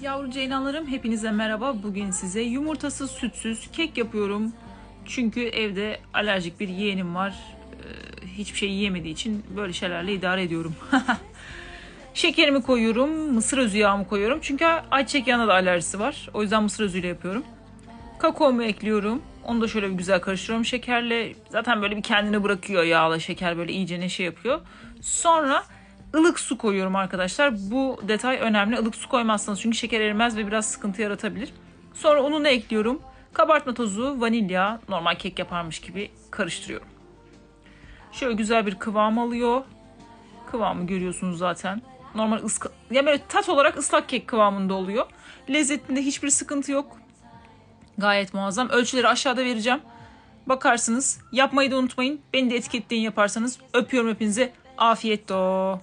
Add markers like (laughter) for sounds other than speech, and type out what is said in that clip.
Yavru ceylanlarım hepinize merhaba. Bugün size yumurtasız sütsüz kek yapıyorum. Çünkü evde alerjik bir yeğenim var. Ee, hiçbir şey yiyemediği için böyle şeylerle idare ediyorum. (laughs) Şekerimi koyuyorum, mısır özü yağımı koyuyorum. Çünkü ayçiçek yağına da alerjisi var. O yüzden mısır özüyle yapıyorum. Kakaomu ekliyorum. Onu da şöyle bir güzel karıştırıyorum şekerle. Zaten böyle bir kendini bırakıyor yağla şeker böyle iyice ne şey yapıyor. Sonra ılık su koyuyorum arkadaşlar. Bu detay önemli. Ilık su koymazsanız çünkü şeker erimez ve biraz sıkıntı yaratabilir. Sonra ununu ekliyorum. Kabartma tozu, vanilya, normal kek yaparmış gibi karıştırıyorum. Şöyle güzel bir kıvam alıyor. Kıvamı görüyorsunuz zaten. Normal ıska, ya böyle tat olarak ıslak kek kıvamında oluyor. Lezzetinde hiçbir sıkıntı yok. Gayet muazzam. Ölçüleri aşağıda vereceğim. Bakarsınız. Yapmayı da unutmayın. Beni de etiketleyin yaparsanız. Öpüyorum hepinize. Afiyet o.